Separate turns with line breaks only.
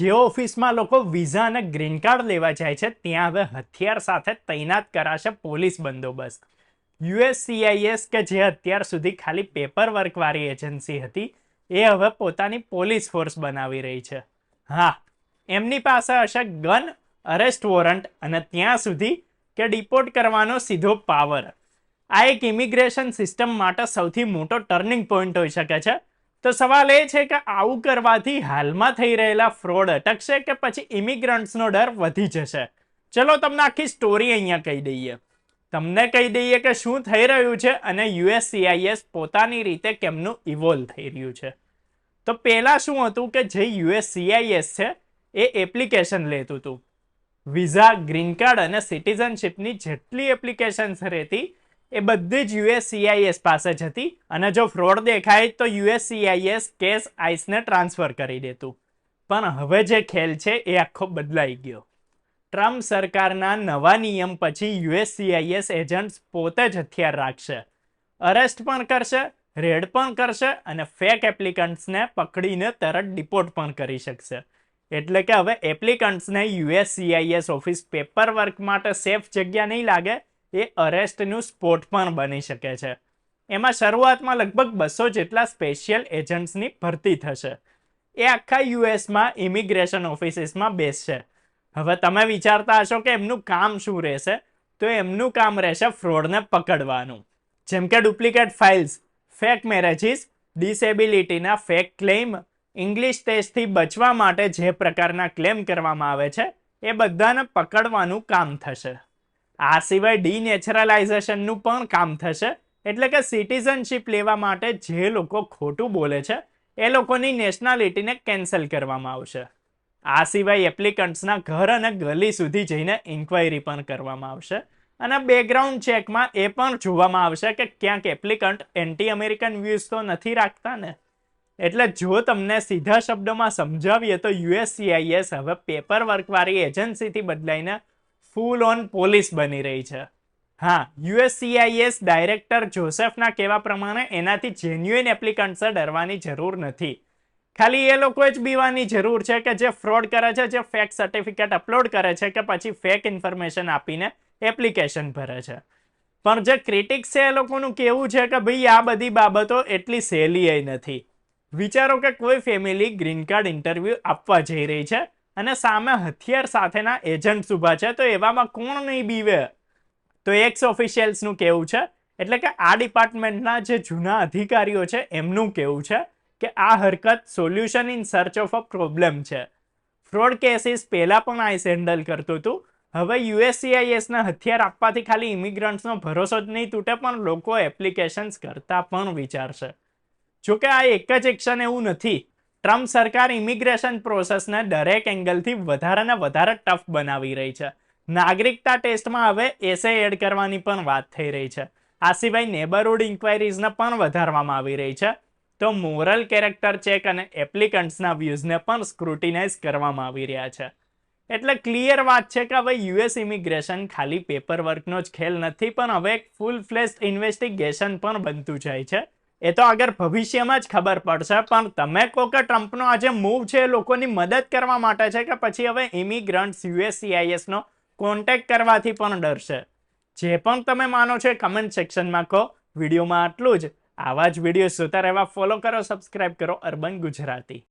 જે ઓફિસમાં લોકો વિઝા અને ગ્રીન કાર્ડ લેવા જાય છે, ત્યાં હવે હથિયાર સાથે તૈનાત કરાશે પોલીસ બંદોબસ્ત. યુએસસીઆઈએસ કે જે અત્યાર સુધી ખાલી પેપર વર્કવાળી એજન્સી હતી, એ હવે પોતાની પોલીસ ફોર્સ બનાવી રહી છે. હા, એમની પાસે હશે ગન અરેસ્ટ વોરંટ અને ત્યાં સુધી કે ડિપોર્ટ કરવાનો સીધો પાવર આ એક ઇમિગ્રેશન સિસ્ટમ માટે સૌથી મોટો ટર્નિંગ પોઈન્ટ હોઈ શકે છે. તો સવાલ એ છે કે આવું કરવાથી હાલમાં થઈ રહેલા ફ્રોડ અટકશે કે પછી ઇમિગ્રન્ટ્સનો ડર વધી જશે? ચલો તમને આખી સ્ટોરી અહીંયા કહી દઈએ. તમને કહી દઈએ કે શું થઈ રહ્યું છે અને યુએસસીઆઈએસ પોતાની રીતે કેમનું ઇવોલ્વ થઈ રહ્યું છે. તો પહેલાં શું હતું કે જે યુએસસીઆઈએસ છે, એ એપ્લિકેશન લેતું હતું. વિઝા ગ્રીન કાર્ડ અને સિટીઝનશિપની જેટલી એપ્લિકેશન્સ રહેતી એ બધી જ યુએસસીઆઈએસ પાસે જ હતી અને જો ફ્રોડ દેખાય તો યુએસસીઆઈએસ કેસ આઈસને ટ્રાન્સફર કરી દેતું. પણ હવે જે ખેલ છે એ આખો બદલાઈ ગયો. ટ્રમ્પ સરકારના નવા નિયમ પછી યુએસસીઆઈએસ એજન્ટ્સ પોતે જ હથિયાર રાખશે. અરેસ્ટ પણ કરશે, રેડ પણ કરશે અને ફેક એપ્લિકન્ટ્સને પકડીને તરત ડિપોર્ટ પણ કરી શકશે. એટલે કે હવે એપ્લિકન્ટ્સને યુએસસીઆઈએસ ઓફિસ પેપર વર્ક માટે સેફ જગ્યા નહીં લાગે એ અરેસ્ટનું સ્પોટ પણ બની શકે છે. એમાં શરૂઆતમાં લગભગ બસો જેટલા સ્પેશિયલ એજન્ટ્સની ભરતી થશે. એ આખા યુએસમાં ઇમિગ્રેશન ઓફિસીસમાં બેસશે. હવે તમે વિચારતા હશો કે એમનું કામ શું રહેશે? તો એમનું કામ રહેશે ફ્રોડને પકડવાનું. જેમ કે ડુપ્લિકેટ ફાઇલ્સ, ફેક મેરેજીસ, ડિસેબિલિટીના ફેક ક્લેમ ઇંગ્લિશ ટેસ્ટથી બચવા માટે જે પ્રકારના ક્લેમ કરવામાં આવે છે, એ બધાને પકડવાનું કામ થશે. આ સિવાય ડીનેચરલાઇઝેશનનું પણ કામ થશે. એટલે કે સિટીઝનશીપ લેવા માટે જે લોકો ખોટું બોલે છે, એ લોકોની નેશનાલિટીને કેન્સલ કરવામાં આવશે. આ સિવાય એપ્લિકન્ટ્સના ઘર અને ગલી સુધી જઈને ઇન્ક્વાયરી પણ કરવામાં આવશે. અને બેકગ્રાઉન્ડ ચેકમાં એ પણ જોવામાં આવશે કે ક્યાંક એપ્લિકન્ટ એન્ટી અમેરિકન વ્યૂઝ તો નથી રાખતા ને. એટલે જો તમને સીધા શબ્દોમાં સમજાવીએ તો યુએસસીઆઈએસ હવે પેપર વર્કવાળી એજન્સીથી બદલાઈને ફૂલ ઓન પોલીસ બની રહી છે. હા યુએસસીઆઈએસ ડાયરેક્ટર જોસેફના કહેવા પ્રમાણે એનાથી જેન્યુઇન એપ્લિકન્ટ્સે ડરવાની જરૂર નથી. ખાલી એ લોકો જ બીવાની જરૂર છે કે જે ફ્રોડ કરે છે, જે ફેક સર્ટિફિકેટ અપલોડ કરે છે કે પછી ફેક ઇન્ફોર્મેશન આપીને એપ્લિકેશન ભરે છે. પણ જે ક્રિટિક્સ છે એ લોકોનું કેવું છે કે ભાઈ આ બધી બાબતો એટલી સહેલી નથી. વિચારો કે કોઈ ફેમિલી ગ્રીન કાર્ડ ઇન્ટરવ્યૂ આપવા જઈ રહી છે અને સામે હથિયાર સાથેના એજન્ટ્સ ઊભા છે. તો એવામાં કોણ નહીં બીવે? તો એક્સ ઓફિશિયલ્સનું કેવું છે. એટલે કે આ ડિપાર્ટમેન્ટના જે જૂના અધિકારીઓ છે, એમનું કેવું છે કે આ હરકત solution in search of a problem છે. ફ્રોડ કેસીસ પહેલાં પણ આઈસ હેન્ડલ કરતું હતું. હવે યુએસસીઆઈએસના હથિયાર આપવાથી ખાલી ઇમિગ્રન્ટ્સનો ભરોસો જ નહીં તૂટે, પણ લોકો એપ્લિકેશન્સ કરતા પણ વિચારશે. જોકે આ એક જ એક્શન એવું નથી. ટ્રમ્પ સરકાર ઇમિગ્રેશન પ્રોસેસને દરેક એંગલથી વધારેને વધારે ટફ બનાવી રહી છે. નાગરિકતા ટેસ્ટમાં હવે એસે એડ કરવાની પણ વાત થઈ રહી છે. આ સિવાય નેબરહુડ ઇન્ક્વાયરીઝને પણ વધારવામાં આવી રહી છે. તો મોરલ કેરેક્ટર ચેક અને એપ્લિકન્ટ્સના વ્યૂઝને પણ સ્ક્રુટિનાઇઝ કરવામાં આવી રહ્યા છે. એટલે ક્લિયર વાત છે કે હવે યુએસ ઇમિગ્રેશન ખાલી પેપર વર્કનો જ ખેલ નથી, પણ હવે એક ફૂલ ફ્લેશ ઇન્વેસ્ટિગેશન પણ બનતું જાય છે. એ તો આગળ ભવિષ્યમાં જ ખબર પડશે, પણ તમે કહો કે ટ્રમ્પનો આ જે મૂવ છે એ લોકોની મદદ કરવા માટે છે કે પછી હવે ઇમિગ્રન્ટ્સ યુએસસીઆઈએસનો કોન્ટેક્ટ કરવાથી પણ ડરશે? જે પણ તમે માનો છો કમેન્ટ સેક્શનમાં કહો. વિડીયોમાં આટલું જ. આવા જ વીડિયો જોતા રહેવા ફોલો કરો સબસ્ક્રાઇબ કરો. અર્બન ગુજરાતી.